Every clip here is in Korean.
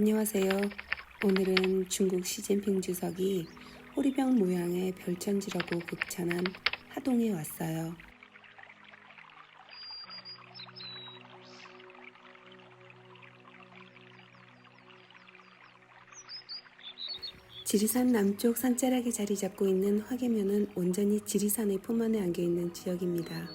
안녕하세요. 오늘은 중국 시진핑 주석이 호리병 모양의 별천지라고 극찬한 하동에 왔어요. 지리산 남쪽 산자락에 자리 잡고 있는 화계면은 온전히 지리산의 품 안에 안겨 있는 지역입니다.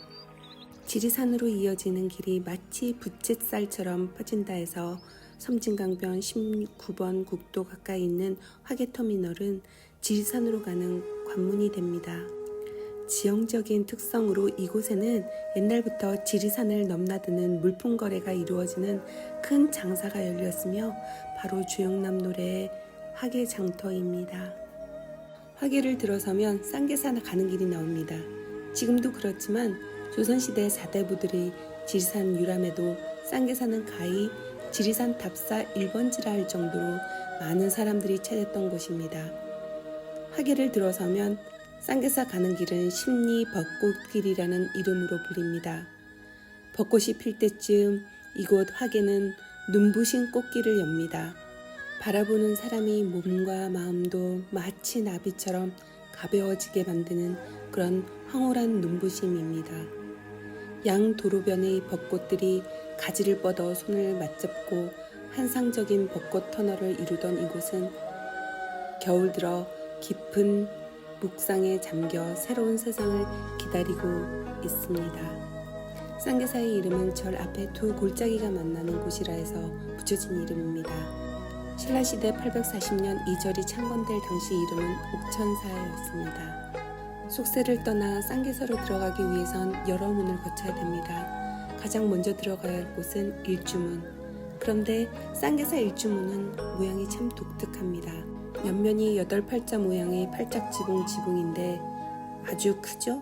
지리산으로 이어지는 길이 마치 부채살처럼 퍼진다 해서 섬진강변 19번 국도 가까이 있는 화계터미널은 지리산으로 가는 관문이 됩니다. 지형적인 특성으로 이곳에는 옛날부터 지리산을 넘나드는 물품 거래가 이루어지는 큰 장사가 열렸으며 바로 주영남 노래의 화계장터입니다. 화계를 들어서면 쌍계산 가는 길이 나옵니다. 지금도 그렇지만 조선시대 사대부들이 지리산 유람에도 쌍계산은 가히 지리산 답사 1번지라 할 정도로 많은 사람들이 찾았던 곳입니다. 화계를 들어서면 쌍계사 가는 길은 심리 벚꽃길이라는 이름으로 불립니다. 벚꽃이 필 때쯤 이곳 화계는 눈부신 꽃길을 엽니다. 바라보는 사람이 몸과 마음도 마치 나비처럼 가벼워지게 만드는 그런 황홀한 눈부심입니다. 양 도로변의 벚꽃들이 가지를 뻗어 손을 맞잡고 환상적인 벚꽃 터널을 이루던 이곳은 겨울 들어 깊은 묵상에 잠겨 새로운 세상을 기다리고 있습니다. 쌍계사의 이름은 절 앞에 두 골짜기가 만나는 곳이라 해서 붙여진 이름입니다. 신라시대 840년 이 절이 창건될 당시 이름은 옥천사였습니다. 속세를 떠나 쌍계사로 들어가기 위해선 여러 문을 거쳐야 됩니다. 가장 먼저 들어가야 할 곳은 일주문. 그런데 쌍계사 일주문은 모양이 참 독특합니다. 옆면이 여덟 팔자 모양의 팔짝 지붕 지붕인데 아주 크죠?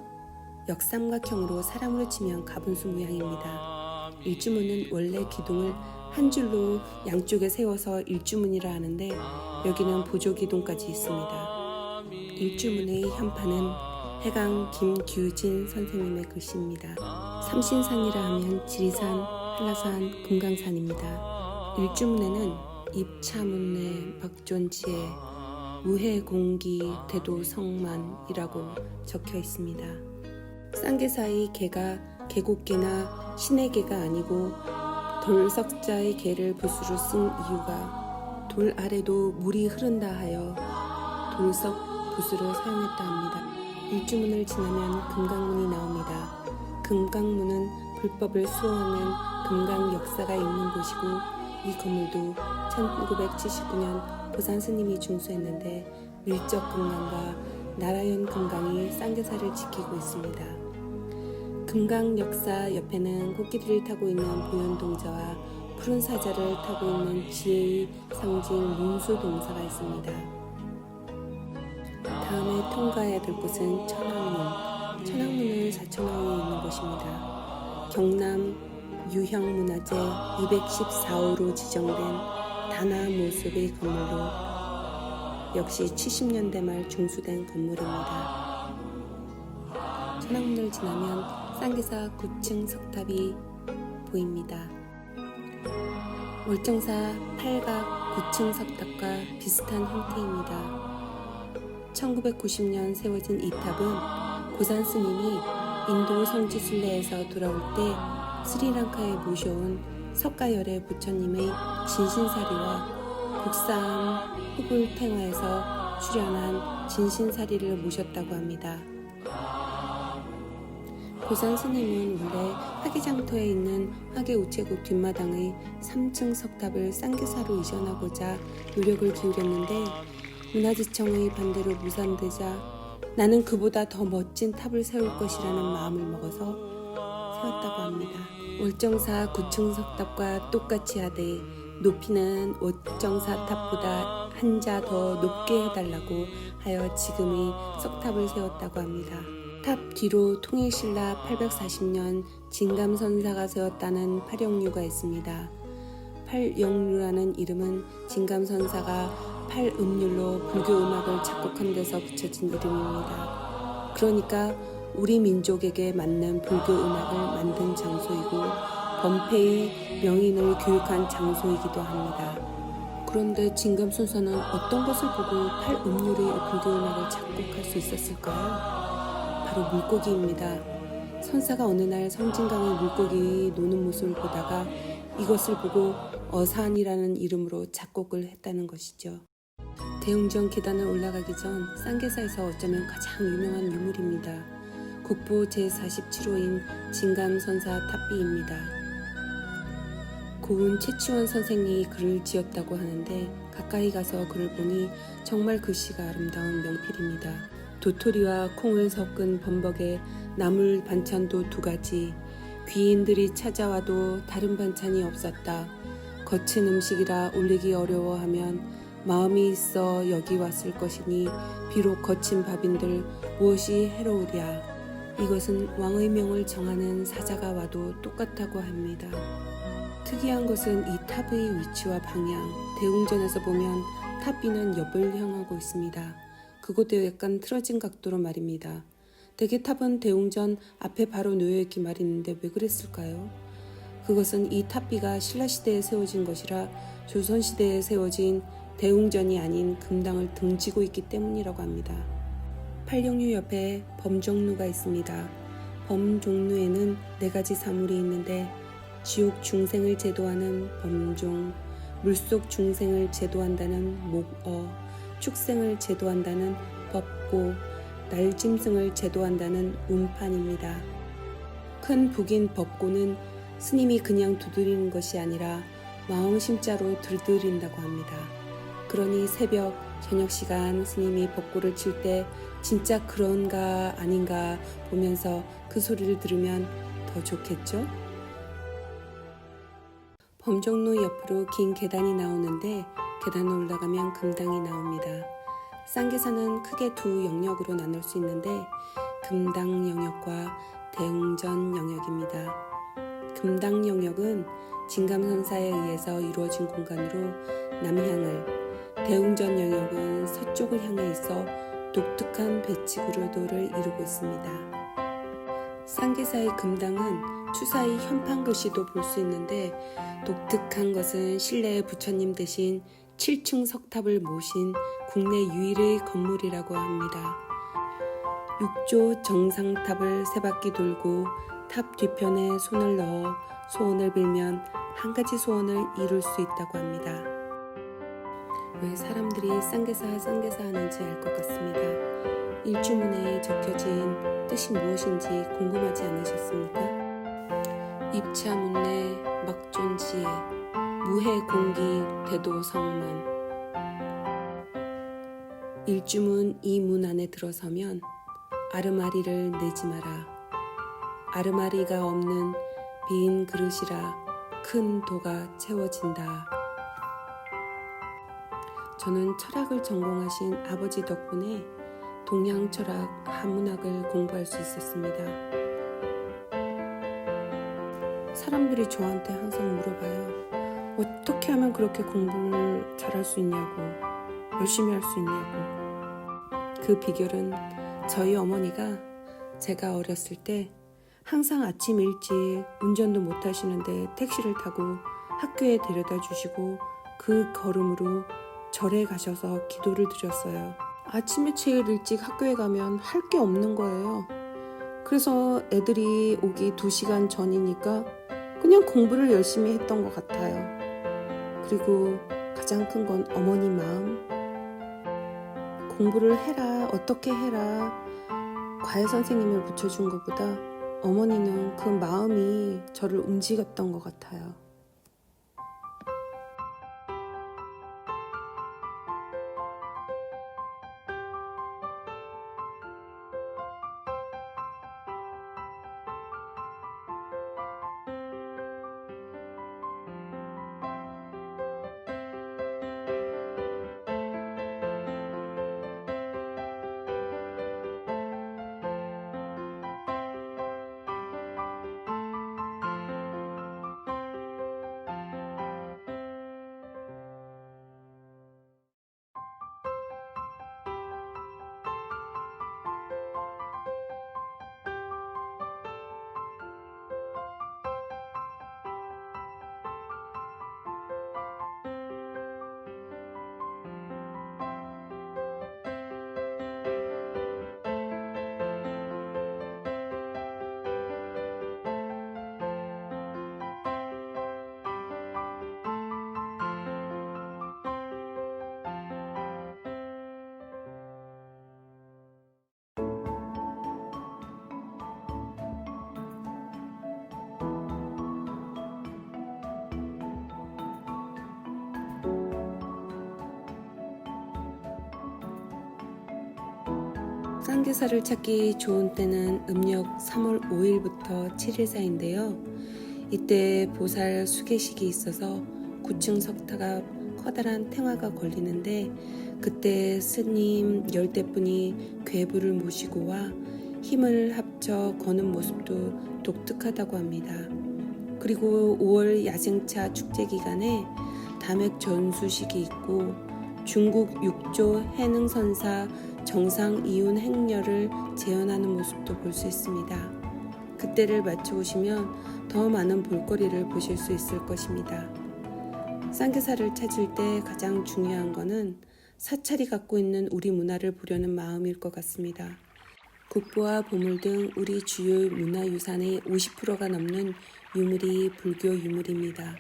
역삼각형으로 사람으로 치면 가분수 모양입니다. 일주문은 원래 기둥을 한 줄로 양쪽에 세워서 일주문이라 하는데 여기는 보조 기둥까지 있습니다. 일주문의 현판은 해강 김규진 선생님의 글씨입니다. 삼신산이라 하면 지리산, 한라산, 금강산입니다. 일주문에는 입차문내 박존지에 무해공기 대도성만이라고 적혀 있습니다. 쌍계사의 개가 계곡개나 신의 개가 아니고 돌석자의 개를 붓으로 쓴 이유가 돌 아래도 물이 흐른다 하여 돌석 붓으로 사용했다 합니다. 일주문을 지나면 금강문이 나옵니다. 금강문은 불법을 수호하는 금강 역사가 있는 곳이고 이 건물도 1979년 보산 스님이 중수했는데 밀적 금강과 나라연 금강이 쌍계사를 지키고 있습니다. 금강 역사 옆에는 코끼리를 타고 있는 보현동자와 푸른 사자를 타고 있는 지혜의 상징 문수동사가 있습니다. 다음에 통과해야 될 곳은 천왕문. 천왕문은 사천왕에 있는 곳입니다. 경남 유형문화재 214호로 지정된 단아 모습의 건물로 역시 70년대 말 중수된 건물입니다. 천왕문을 지나면 쌍계사 9층 석탑이 보입니다. 월정사 팔각 9층 석탑과 비슷한 형태입니다. 1990년 세워진 이 탑은 고산 스님이 인도 성지순례에서 돌아올 때 스리랑카에 모셔온 석가열의 부처님의 진신사리와 북사암 흑울탱화에서 출연한 진신사리를 모셨다고 합니다. 고산 스님은 원래 화계장터에 있는 화계우체국 뒷마당의 3층 석탑을 쌍계사로 이전하고자 노력을 기울였는데 문화지청의 반대로 무산되자 나는 그보다 더 멋진 탑을 세울 것이라는 마음을 먹어서 세웠다고 합니다. 월정사 9층 석탑과 똑같이 하되 높이는 월정사 탑보다 한 자 더 높게 해달라고 하여 지금의 석탑을 세웠다고 합니다. 탑 뒤로 통일신라 840년 진감선사가 세웠다는 팔영류가 있습니다. 팔영류라는 이름은 진감선사가 팔음률로 불교 음악을 작곡한 데서 붙여진 이름입니다. 그러니까 우리 민족에게 맞는 불교 음악을 만든 장소이고 범패의 명인을 교육한 장소이기도 합니다. 그런데 진감순사는 어떤 것을 보고 팔 음률의 붉은 음악을 작곡할 수 있었을까요? 바로 물고기입니다. 선사가 어느 날 성진강의 물고기 노는 모습을 보다가 이것을 보고 어산이라는 이름으로 작곡을 했다는 것이죠. 대웅전 계단을 올라가기 전 쌍계사에서 어쩌면 가장 유명한 유물입니다. 국보 제47호인 진감선사 탑비입니다. 고은 최치원 선생이 글을 지었다고 하는데 가까이 가서 글을 보니 정말 글씨가 아름다운 명필입니다. 도토리와 콩을 섞은 범벅에 나물 반찬도 두 가지, 귀인들이 찾아와도 다른 반찬이 없었다. 거친 음식이라 올리기 어려워하면 마음이 있어 여기 왔을 것이니 비록 거친 밥인들 무엇이 해로우랴. 이것은 왕의 명을 정하는 사자가 와도 똑같다고 합니다. 특이한 것은 이 탑의 위치와 방향. 대웅전에서 보면 탑비는 옆을 향하고 있습니다. 그곳에 약간 틀어진 각도로 말입니다. 대개 탑은 대웅전 앞에 바로 놓여 있기 마련인데 왜 그랬을까요? 그것은 이 탑비가 신라시대에 세워진 것이라 조선시대에 세워진 대웅전이 아닌 금당을 등지고 있기 때문이라고 합니다. 팔령류 옆에 범종루가 있습니다. 범종루에는 네 가지 사물이 있는데 지옥 중생을 제도하는 범종, 물속 중생을 제도한다는 목어, 축생을 제도한다는 법고, 날짐승을 제도한다는 운판입니다. 큰 북인 법고는 스님이 그냥 두드리는 것이 아니라 마음 심자로 들들인다고 합니다. 그러니 새벽 저녁 시간 스님이 법고를 칠 때 진짜 그런가 아닌가 보면서 그 소리를 들으면 더 좋겠죠? 범정로 옆으로 긴 계단이 나오는데 계단을 올라가면 금당이 나옵니다. 쌍계사는 크게 두 영역으로 나눌 수 있는데 금당 영역과 대웅전 영역입니다. 금당 영역은 진감선사에 의해서 이루어진 공간으로 남향을, 대웅전 영역은 서쪽을 향해 있어 독특한 배치 구조도를 이루고 있습니다. 쌍계사의 금당은 추사의 현판 글씨도 볼 수 있는데 독특한 것은 실내에 부처님 대신 7층 석탑을 모신 국내 유일의 건물이라고 합니다. 육조 정상탑을 세 바퀴 돌고 탑 뒤편에 손을 넣어 소원을 빌면 한 가지 소원을 이룰 수 있다고 합니다. 왜 사람들이 쌍계사 쌍계사 하는지 알 것 같습니다. 일주문에 적혀진 뜻이 무엇인지 궁금하지 않으셨습니까? 입차문내 막존지에 무해 공기 대도성만 일주문 이 문 안에 들어서면 아르마리를 내지 마라. 아르마리가 없는 빈 그릇이라 큰 도가 채워진다. 저는 철학을 전공하신 아버지 덕분에 동양 철학, 한문학을 공부할 수 있었습니다. 사람들이 저한테 항상 물어봐요. 어떻게 하면 그렇게 공부를 잘할 수 있냐고, 열심히 할 수 있냐고. 그 비결은 저희 어머니가 제가 어렸을 때 항상 아침 일찍 운전도 못 하시는데 택시를 타고 학교에 데려다 주시고 그 걸음으로 절에 가셔서 기도를 드렸어요. 아침에 제일 일찍 학교에 가면 할 게 없는 거예요. 그래서 애들이 오기 2시간 전이니까 그냥 공부를 열심히 했던 것 같아요. 그리고 가장 큰 건 어머니 마음. 공부를 해라, 어떻게 해라. 과외 선생님을 붙여준 것보다 어머니는 그 마음이 저를 움직였던 것 같아요. 쌍계사를 찾기 좋은 때는 음력 3월 5일부터 7일 사이인데요. 이때 보살 수계식이 있어서 9층 석탑가 커다란 탱화가 걸리는데 그때 스님 열대분이 괴부를 모시고 와 힘을 합쳐 거는 모습도 독특하다고 합니다. 그리고 5월 야생차 축제 기간에 담액 전수식이 있고 중국 육조 해능선사 정상 이윤 행렬을 재현하는 모습도 볼 수 있습니다. 그때를 맞춰 오시면 더 많은 볼거리를 보실 수 있을 것입니다. 쌍계사를 찾을 때 가장 중요한 것은 사찰이 갖고 있는 우리 문화를 보려는 마음일 것 같습니다. 국보와 보물 등 우리 주요 문화유산의 50%가 넘는 유물이 불교 유물입니다.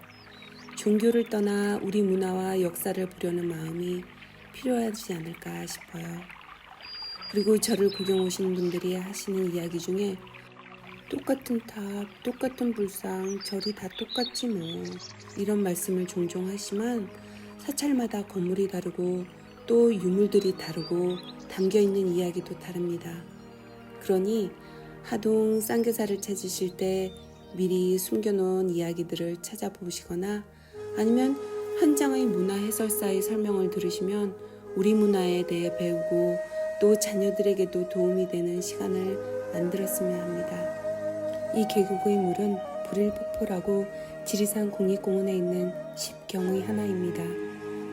종교를 떠나 우리 문화와 역사를 보려는 마음이 필요하지 않을까 싶어요. 그리고 저를 구경 오신 분들이 하시는 이야기 중에 똑같은 탑, 똑같은 불상, 절이 다 똑같지 뭐. 이런 말씀을 종종 하지만 사찰마다 건물이 다르고 또 유물들이 다르고 담겨 있는 이야기도 다릅니다. 그러니 하동 쌍계사를 찾으실 때 미리 숨겨놓은 이야기들을 찾아보시거나 아니면 현장의 문화 해설사의 설명을 들으시면 우리 문화에 대해 배우고 또 자녀들에게도 도움이 되는 시간을 만들었으면 합니다. 이 계곡의 물은 불일폭포라고 지리산 국립공원에 있는 10경의 하나입니다.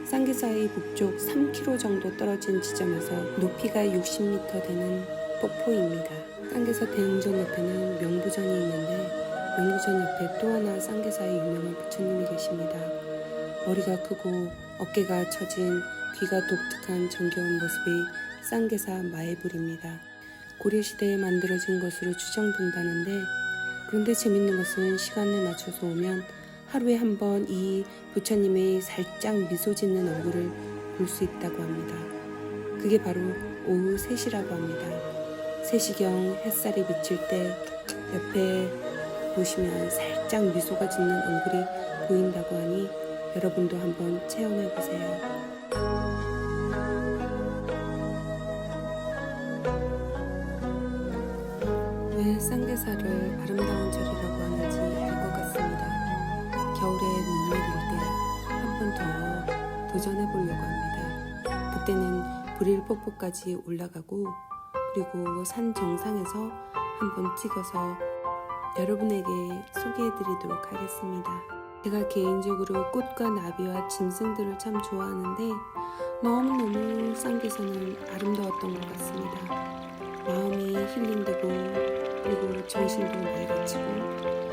쌍계사의 북쪽 3km 정도 떨어진 지점에서 높이가 60m 되는 폭포입니다. 쌍계사 대웅전 옆에는 명부전이 있는데 명부전 옆에 또 하나 쌍계사의 유명한 부처님이 계십니다. 머리가 크고 어깨가 처진 귀가 독특한 정겨운 모습의 쌍계사 마애불입니다. 고려시대에 만들어진 것으로 추정된다는데 그런데 재밌는 것은 시간을 맞춰서 오면 하루에 한 번 이 부처님의 살짝 미소 짓는 얼굴을 볼 수 있다고 합니다. 그게 바로 오후 3시라고 합니다. 3시경 햇살이 비칠 때 옆에 보시면 살짝 미소가 짓는 얼굴이 보인다고 하니 여러분도 한번 체험해 보세요. 왜 쌍계사를 아름다운 절이라고 하는지 알 것 같습니다. 겨울에 눈 내릴 때 한 번 더 도전해 보려고 합니다. 그때는 불일 폭포까지 올라가고 그리고 산 정상에서 한번 찍어서 여러분에게 소개해 드리도록 하겠습니다. 제가 개인적으로 꽃과 나비와 짐승들을 참 좋아하는데 너무너무 쌍계사는 아름다웠던 것 같습니다. 마음이 힐링되고 그리고 정신도 맑아지고